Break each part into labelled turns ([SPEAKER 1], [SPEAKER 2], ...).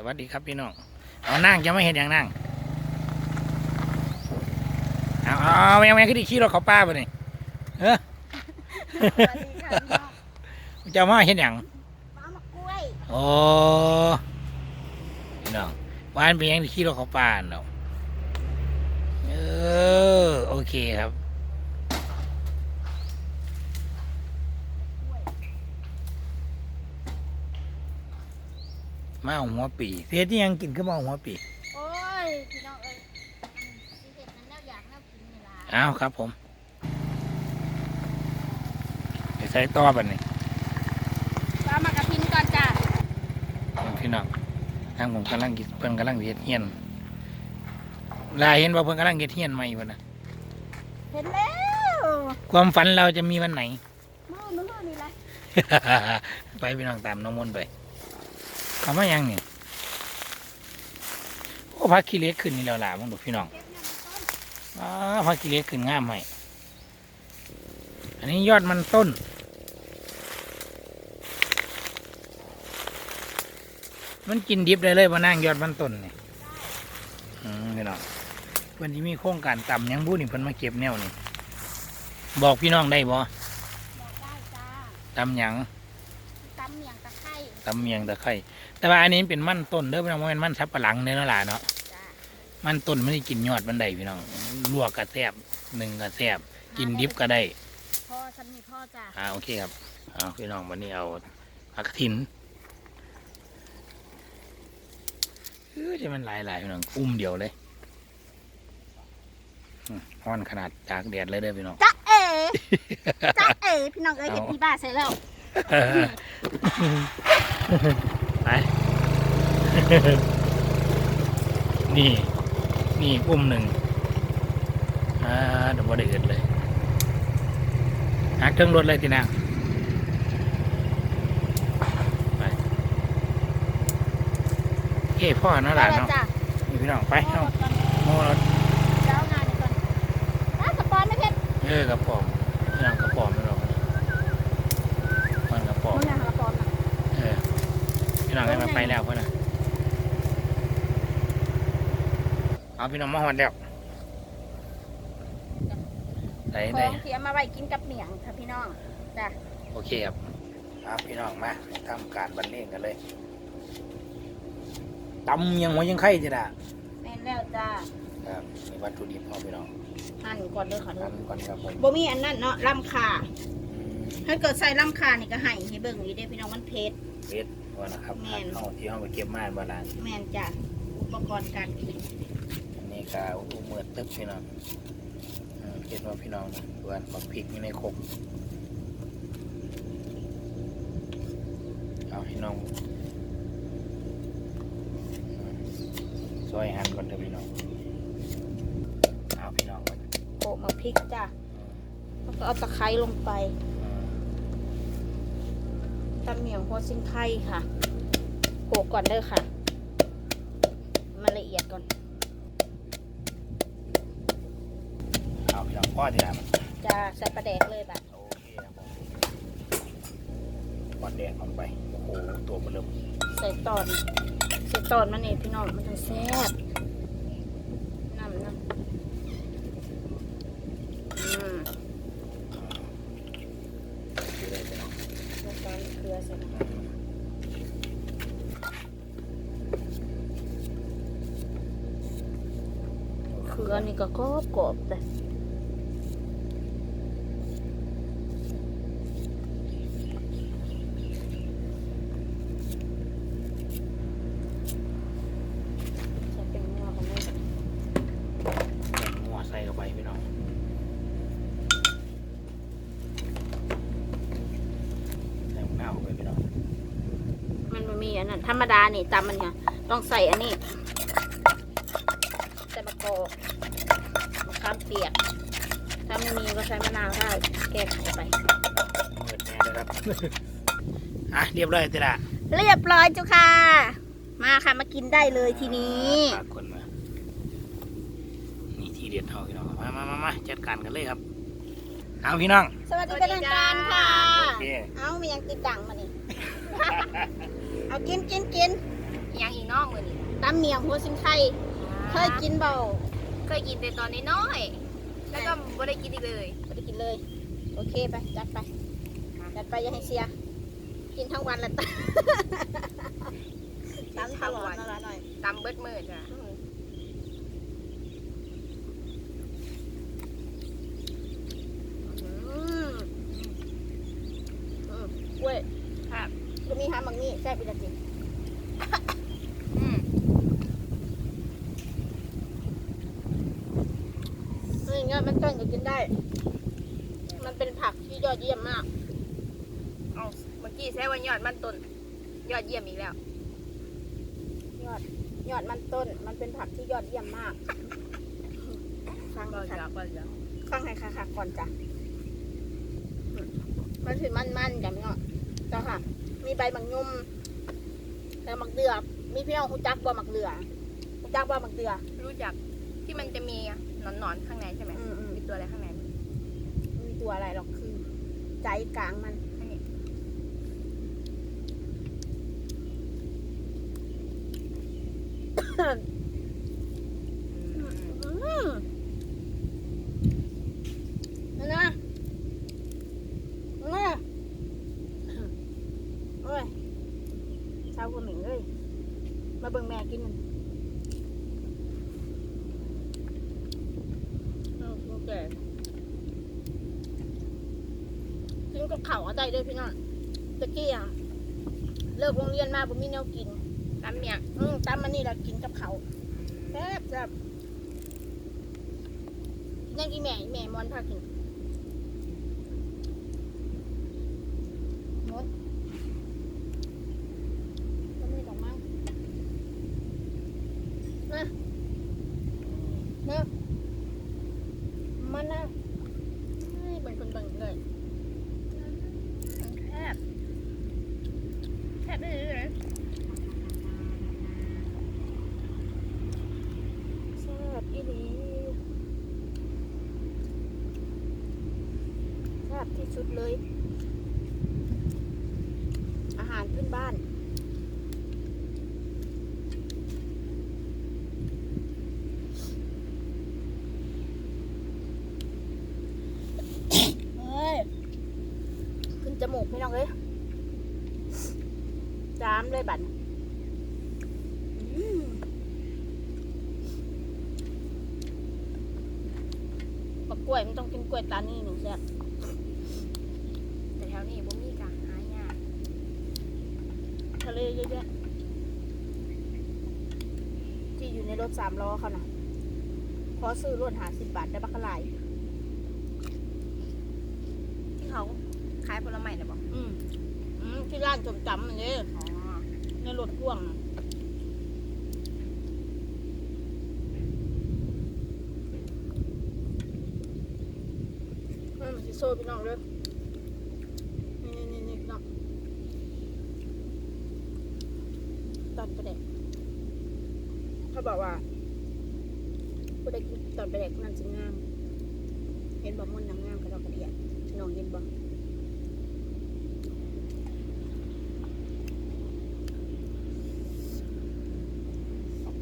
[SPEAKER 1] สวัสดีครับพี่น้อง เอานั่งจะไม่เห็นอย่างนั่ง เอาเอาแมงแมงขึ้นอีกขี้รถเขาป้าไปนี่เออ
[SPEAKER 2] สวัสดีค่ะพี่น้อง
[SPEAKER 1] จะมาเห็นอย่าง
[SPEAKER 2] มามะกล้วย
[SPEAKER 1] โอ้พี่น้องวานเป็นหยังที่ขี้รถเขาป้าเนาะเออโอเคครับ มาเอาหัวปีเสียที่ยังกินก็มาเอาหัวปี
[SPEAKER 2] โอ้ยพี่น้องเอ้ยสิเห็ดนั้นแล้วอยากแล้วกินนี่ล่ะ
[SPEAKER 1] อ้าวครับผมไปใส่ต่อบันนี้
[SPEAKER 2] ปลามากระพินก่อนจ้ะ
[SPEAKER 1] พี่น้องทางผมกำลังกินเพิ่นกำลังเฮ็ดเฮียนลายเห็นว่าเพิ่นกำลังเฮ็ดเฮียนใหม่เพิ่นนะ
[SPEAKER 2] เห็นแล้ว
[SPEAKER 1] ความฝันเราจะมีวันไหน
[SPEAKER 2] มือมือมือนี่แหละ
[SPEAKER 1] ไปพี่น้องตามน้องมนต์ไป เขามายังนี่โอ้พักขี้เหล็กขึ้นนี่แล้วล่ะมึงดูพี่น้อง
[SPEAKER 2] เก็บเงินต้น
[SPEAKER 1] อ๋อพักขี้เหล็กขึ้นงามไหมอันนี้ยอดมันต้น มันกินดิบได้เลยมานั่งยอดมันต้นนี่อืมพี่น้องวันนี้มีโครงการต่ำยังบูนี่เพิ่นมาเก็บแนวนี่บอกพี่น้องได้บ่
[SPEAKER 2] บอกได้จ้า
[SPEAKER 1] ตำหยัง
[SPEAKER 2] ตำเมียงตะไคร้
[SPEAKER 1] ตำเมียงตะไคร้แต่ว่าอันนี้เป็นมันต้นเด้อพี่น้องว่ามันมันสับปะหลังเนื้อหลาเนาะ
[SPEAKER 2] จ้า
[SPEAKER 1] มันต้นไม่ได้กินยอดมันได้พี่น้องลวกกระแซบหนึ่งกระแซบกินดิบก็ได้
[SPEAKER 2] พ่อฉันมีพ่อจ้า
[SPEAKER 1] อ่าโอเคครับเอาพี่น้องวันนี้เอาผักกระถินเออจะมันหลายหลายๆพี่น้องอุ้มเดียวเลยอืมฮ้อนขนาดจากแดดเลยเด้อพี่น้อง
[SPEAKER 2] จ้าเอ๋จ้าเอ๋พี่น้องเอ้ยเห็ดพี่บ้าใส่แล้ว
[SPEAKER 1] ไป นี่ นี่อุ้มหนึ่งอ่าเดี๋ยวบ่ได้เกิดเลยหักเครื่องรถเลยทีนางไปเอ้พ่อเนาะหลาน
[SPEAKER 2] ได้
[SPEAKER 1] เนาะ
[SPEAKER 2] จ้า
[SPEAKER 1] นี่พี่น้องไป
[SPEAKER 2] พ่อ
[SPEAKER 1] เนาะ
[SPEAKER 2] ก่อน
[SPEAKER 1] โม่รถ
[SPEAKER 2] เจ้างานนี่ก่อนอ้าวสปอนไม่เผ็ด
[SPEAKER 1] เออกระป๋อมพี่น้องกระป๋อมไม่รอกมันกระป๋อม
[SPEAKER 2] มึงอยากหาสปอนนะ
[SPEAKER 1] เออพี่ น้องให้มาไปแล้วเพื่อนนะเอาพี่น้องมาหอดแล้วได้
[SPEAKER 2] ข
[SPEAKER 1] ได้
[SPEAKER 2] องเสียมาไว้กินกับเมียงค่ะพี่น้องจ้า
[SPEAKER 1] โอเคครับเอาพี่น้องมาทำการบรรเลงกันเลยตำยังหัวยังไข่จ้ะนะ
[SPEAKER 2] แม่นแล้วจ้า
[SPEAKER 1] ครับมีวัตถุดิบพอพี่น้อง
[SPEAKER 2] หั่นก่อนเด้อค่ะเด้อ
[SPEAKER 1] ทำก่อนครับผม
[SPEAKER 2] บ่มีอันนั้นเนาะลำคา
[SPEAKER 1] อืม
[SPEAKER 2] ถ้าเกิดใส่ลำคานี่ก็ให้ให้เบิ่งอยู่เด้พี่น้องมันเผ็ด
[SPEAKER 1] เวท ก่อนนะครับ
[SPEAKER 2] แม่น
[SPEAKER 1] เอาที่ห้องไปเก็บมาบาลาน
[SPEAKER 2] แม่นจ้ะอุปกรณ์การกิน
[SPEAKER 1] อันนี้ก็อุ้มเมือตึ๊บพี่น้องอืมเก็บว่าพี่น้องนะส่วนบักพริกอยู่ในครกเอาพี่น้องอืมซอยหั่นก่อนเถอะพี่น้องเอาพี่น้องก่อน
[SPEAKER 2] โปะมาพริกจ้ะแล้วก็เอาตะไคร้ลงไป
[SPEAKER 1] อืม
[SPEAKER 2] ตำเหมียงหัวซิงไข่ค่ะโขลกก่อนเด้อค่ะ มันละเอียดก่อน
[SPEAKER 1] เอาพี่น้องพ่อที่ไหนมัน
[SPEAKER 2] จะใส่ปลาแดกเลยแบบ
[SPEAKER 1] โอเคครับผมก่อนแดงลงไปโอ้โหตัวมันเริ่ม
[SPEAKER 2] ใส่ตอนใส่ตอนมันนี่พี่น้องมันจะแซ่บน้ำน้ำอืม
[SPEAKER 1] ดูเลยพี่น้อง
[SPEAKER 2] ใส่ตอนเกลือใส่น้ำ
[SPEAKER 1] อืม
[SPEAKER 2] เกลือนี่ก็กรอบกรอบๆเลยใส่เป็นงัวของแม่
[SPEAKER 1] แกงหัวใส่เข้าไปพี่น้องใส่หน้าเข้าไปพี่น้อง
[SPEAKER 2] มันไม่มีอันนั้น ธรรมดานี่ตำมันเนี่ยต้องใส่อันนี้ใส่มะกอกมะขามเปียก ถ้าไม่มีก็ใช้มะนาวได้แก้ไขไป
[SPEAKER 1] เปิดแน่เลยครับ อะเรียบร้อยติละ
[SPEAKER 2] เรียบร้อยเจ้าค่ะ มาค่ะมากินได้เลยทีนี้
[SPEAKER 1] ฝากคนมา นี่ทีเด็ดเท่าพี่น้องมามามามาจัดการกันเลยครับ เอาพี่น้อง
[SPEAKER 2] สวัสดีเป็นทางการค่ะ
[SPEAKER 1] โอเค
[SPEAKER 2] เอามียังติดดังมานี่ เอากินกินกิน
[SPEAKER 3] อีหยังอีกเนอกมือนี่
[SPEAKER 2] ตำเมียงหัวสิงไข่เคยกินเบา
[SPEAKER 3] เคยกินแต่ตอนน้อยๆแล้วก็ไม่ได้กินอีกเลย
[SPEAKER 2] ไม่ได้กินเลย โอเคไปจัดไปจัดไปอย่าให้เสีย กินทั้งวันแหละตตำตลอดหน่อยหน่อย
[SPEAKER 3] ตำเบิดมือจ้ะ
[SPEAKER 2] อืมอืมอืมกล้วย
[SPEAKER 3] ครับ
[SPEAKER 2] ก็มีฮามัง นี่แซ่บอีกแล้วจริง
[SPEAKER 3] อืม
[SPEAKER 2] นี่เงี้ยมันต้นก็กินได้ มันเป็นผักที่ยอดเยี่ยมมาก
[SPEAKER 3] เอาเมื่อกี้แซ่ว่ายอดมันต้น ยอดเยี่ยมอีกแล้ว
[SPEAKER 2] ยอด ยอดมันต้น มันเป็นผักที่ยอดเยี่ยมมากฟัง
[SPEAKER 3] ก็
[SPEAKER 2] ค่ะ
[SPEAKER 3] จะก็จะ
[SPEAKER 2] ฟังให้ค่ะๆก่อนจ้ะอืมมันถือมันๆจ้ะพี่น้องจ้ะค่ะ มีใบมักยุ่มแล้วมักเดือมีพี่น้องหูจักบ่มักเดือหูจักบ่มักเดือ
[SPEAKER 3] รู้จักที่มันจะมีหนอนๆข้างในใช่ไหม
[SPEAKER 2] อืมอืม
[SPEAKER 3] มีตัวอะไรข้างใน
[SPEAKER 2] มีตัวอะไรหรอกคือ ใจกลางมัน
[SPEAKER 3] อันนี้
[SPEAKER 2] อืมนั่นนะนั่นนะโอ้ย ชาวคนหนึ่งเลยมาเบิ่งแม่กินมันเอาโอเคกินกับข้าวอาได้ด้วยพี่น้องตะกี้อะเลิกโรงเรียนมาบ่มีแนวกิน
[SPEAKER 3] ตำเมีย
[SPEAKER 2] อืมตามมันนี่ละกินกับเขาวแซ่บแซ่บนั่นอีแม่อีแม่มอนพากินมดก็ไม่ดอกมั้งนะนะมันนะให้เบิ่งคนเบิ่งเลย
[SPEAKER 3] แคบแคบได้เลย
[SPEAKER 2] แซ่บอีหลีแซ่ บที่สุดเลย อาหารพื้นบ้านเฮ้ยขึ้นจมูกพี่น้องเลยจามเลยบัดน่ะกล้วยมันต้องกินกล้วยตานี่หนึ่งแซ่บ
[SPEAKER 3] แต่แถวนี้บ่มีกะหายาก
[SPEAKER 2] ทะ เลเยอะแยะที่อยู่ในรถสามล้อเขาน่ะพอซื้อรถหาสิบบาทได้บักกะลาย
[SPEAKER 3] ที่เขาขายผลไม้นะบอก
[SPEAKER 2] อืมอืมที่ร้านจมจำอันนี้
[SPEAKER 3] อ๋อ
[SPEAKER 2] ในรถพ่วงน่ะอืมสิโซ่พี่น้องเลยนี่นี่นี่พี่น้องตอนไปเด็ก เขาบอกว่าผู้ใดกินตอนไปเด็กนั่นสิงาม เห็นบ่มันนางงามกระดอกกระเดียดน้องเห็นบ่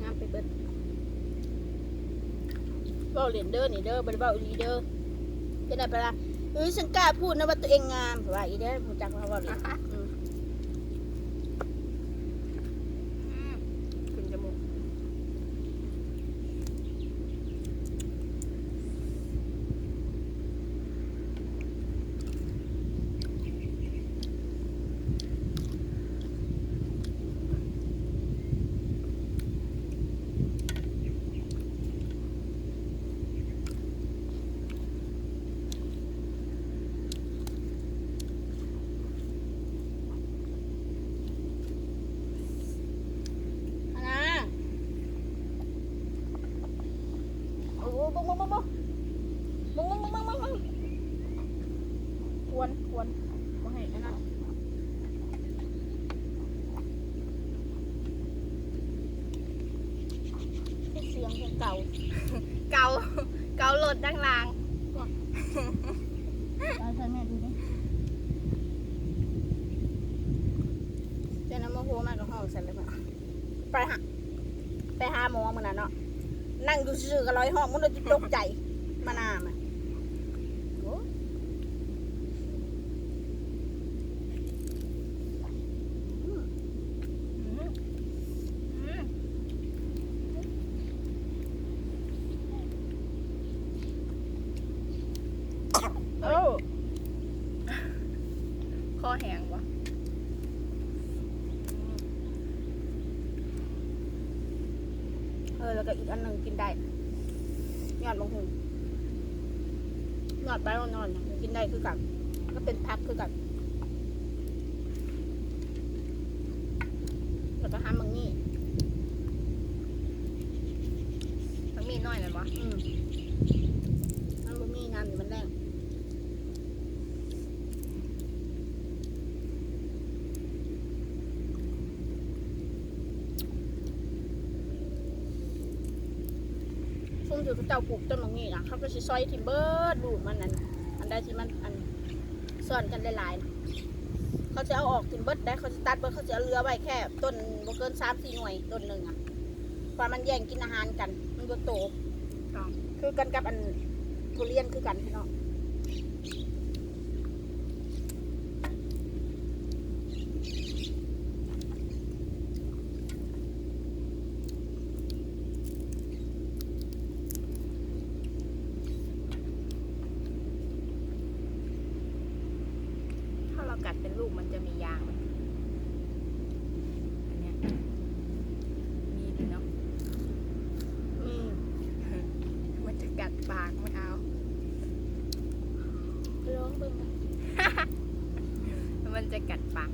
[SPEAKER 2] งามไปเบิดเบ้าเรียญเด้อนี่เด้อบ่ได้เบ้าอีหลีเด้อจะได้ไปละเอ้ยฉันกล้าพูดนะว่าตัวเองงามว่าอีเด้อรู้จักเขาเว้าเรีย วรควรบ่ให้อันนั้นให้เสียงเก่า
[SPEAKER 3] เกาเกาโหลดดังลาง
[SPEAKER 2] เอาใส่แม่ดูดิเจ้าน้ำมะโหมากกับห้องใส่เลยป่ะไปไปหาไปหาหมอมื้อนั้นเนาะ นั่งอยู่ซื่อๆก็ร้อยห้องมันเลยตกใจมานามาโอ้
[SPEAKER 3] อืมอืม
[SPEAKER 2] โอ้
[SPEAKER 3] คอแห้งวะ
[SPEAKER 2] เออ แล้วก็อีกอันหนึ่งกินได้ยอดบางหุงยอดใบอ่อนๆน่ะกินได้คือกัน ก็เป็นพักคือกันแล้วก็ห้ามบางนี่
[SPEAKER 3] มันมีน้อยหน่อยวะ
[SPEAKER 2] อืมมันบ่มีน้ำมันแรง ซุ่มถือเขาเจ้าปลูกต้นมังนี่นะเขาก็สิซอยทิมเบิร์ดดูดมันนั่นน่ะอันใดที่มันอันซ่อนกันหลายๆน่ะเขาจะเอาออกทิมเบิร์ดได้เขาจะตัดเบิร์ดเขาจะเอาเรือไว้แค่ ต้นบ่เกินสามสี่หน่วยต้นหนึ่งอะเพราะมันแย่งกินอาหารกัน มันก็โตคือกันกับอันทุเรียนคือกันพี่น้อง
[SPEAKER 3] ถ้าเรากัดเป็นลูกมันจะมียางไหมอันเนี้ยมีดิเนาะ
[SPEAKER 2] อืม
[SPEAKER 3] มันจะกัดปากไม่เอา
[SPEAKER 2] ร้อง เบิ่ง
[SPEAKER 3] มันจะกัดปาก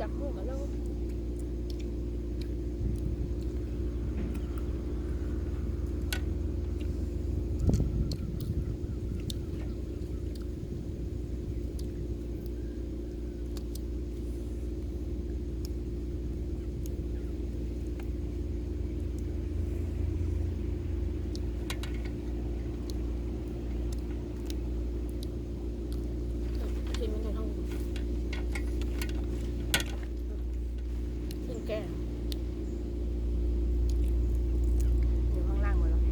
[SPEAKER 2] จับลูกกับลูกทีมันจะต้องกินแก่
[SPEAKER 3] อยู่ข้างล่างหมดแล้ว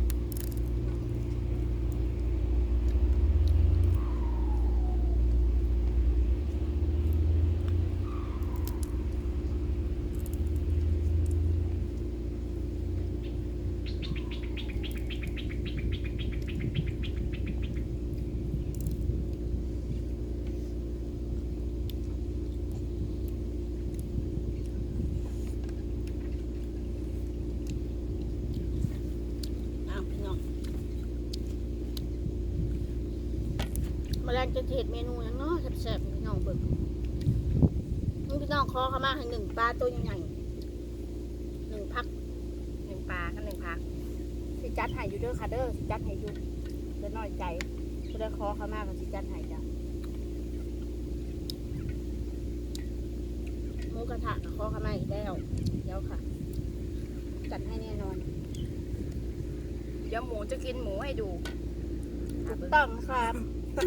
[SPEAKER 2] อ้าวพี่น้อง มาแรงจะเห็ดเมนูหยังเนาะแซ่บๆพี่น้องเบิ่งมึงพี่น้องขอเข้ามาให้หนึ่งปลาตัวใหญ่ๆหนึ่งพัก
[SPEAKER 3] หนึ่งปลากับหนึ่งพัก
[SPEAKER 2] สิจัดให้อยู่เด้อค่ะเด้อสิจัดให้อยู่เดี๋ยวน้อยใจก็ได้ขอเข้ามาก็สิจัดให้จ้ะหมูกระทะก็ขอเข้ามาอีกแล้วเดี๋ยวค่ะ จัดให้แน่นอน
[SPEAKER 3] เดี๋ยวหมูจะกินหมูให้ดู
[SPEAKER 2] ถูกต้องครับ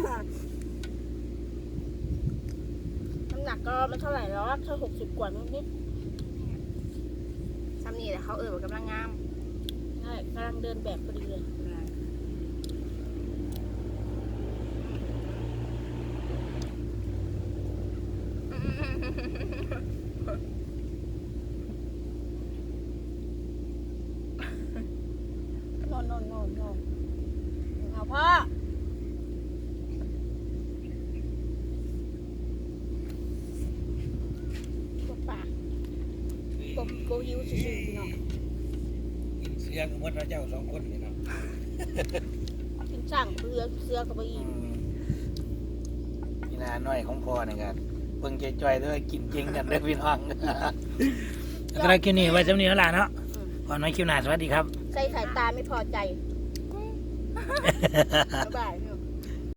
[SPEAKER 2] น้ำหนักก็ไม่เท่าไหร่หรอกแค่หกสิบกว่านิด
[SPEAKER 3] ซ้ำนี่แหละเขาเออว่ากำลังงาม
[SPEAKER 2] ๆใช่กำลังเดินแบบพอดีเลย โน่นโน่นโน่นโน่นเอาพ่อปวดปาก ปวดโบหิวซื่อๆพี่น้อง
[SPEAKER 1] เสียงมดพระเจ้าสองคนนี่เนาะ
[SPEAKER 2] กินช่างเรือเสือกับอี
[SPEAKER 1] นี่นาน้อยของพ่อนี่กันเบิ่งจ่อยๆเด้อกินเก่งกันเด้อพี่น้องสำหรับคลิปนี้ไว้สำนี้แล้วล่ะเนาะก่อนไว้คลิปหน้าสวัสดีครับ
[SPEAKER 2] ใส่สายตาไม่พอใจบ๊ายบายพี่น้อง